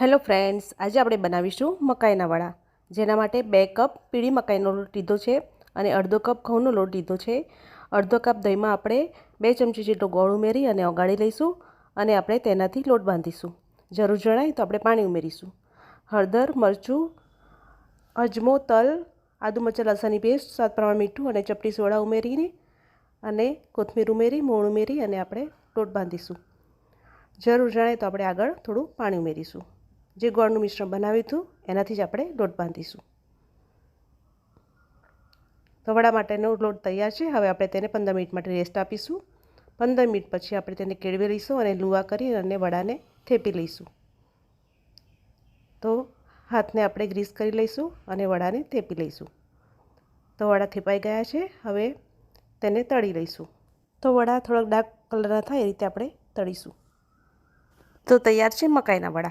Hello friends, આજે આપણે બનાવીશું મકાઈના વડા. જેના માટે બે કપ પીળી મકાઈનો લોટ લીધો છે અને અડધો કપ ઘઉંનો લોટ લીધો છે. અડધો કપ દહીંમાં આપણે બે ચમચી જેટલો ગોળ ઉમેરી અને ઓગાળી લઈશું અને આપણે તેનાથી લોટ બાંધીશું. જરૂર જણાય તો આપણે પાણી ઉમેરીશું. હળદર, મરચું, અજમો, તલ, આદુ મરચાં, લસણની પેસ્ટ, સ્વાદ પ્રમાણ મીઠું અને ચપટી સોડા ઉમેરીને અને કોથમીર ઉમેરી, મોણ ઉમેરી અને આપણે લોટ બાંધીશું. જરૂર જણાય તો આપણે આગળ થોડું પાણી ઉમેરીશું. જે ગોળનું મિશ્રણ બનાવ્યું હતું, એનાથી જ આપણે લોટ બાંધીશું. તો વડા માટેનો લોટ તૈયાર છે. હવે આપણે તેને પંદર મિનિટ માટે રેસ્ટ આપીશું. પંદર મિનિટ પછી આપણે તેને કેળવી લઈશું અને લુવા કરી અને વડાને થેપી લઈશું. તો હાથને આપણે ગ્રીસ કરી લઈશું અને વડાને થેપી લઈશું. તો વડા થેપાઈ ગયા છે. હવે તેને તળી લઈશું. તો વડા થોડાક ડાર્ક કલરના થાય એ રીતે આપણે તળીશું. તો તૈયાર છે મકાઈના વડા.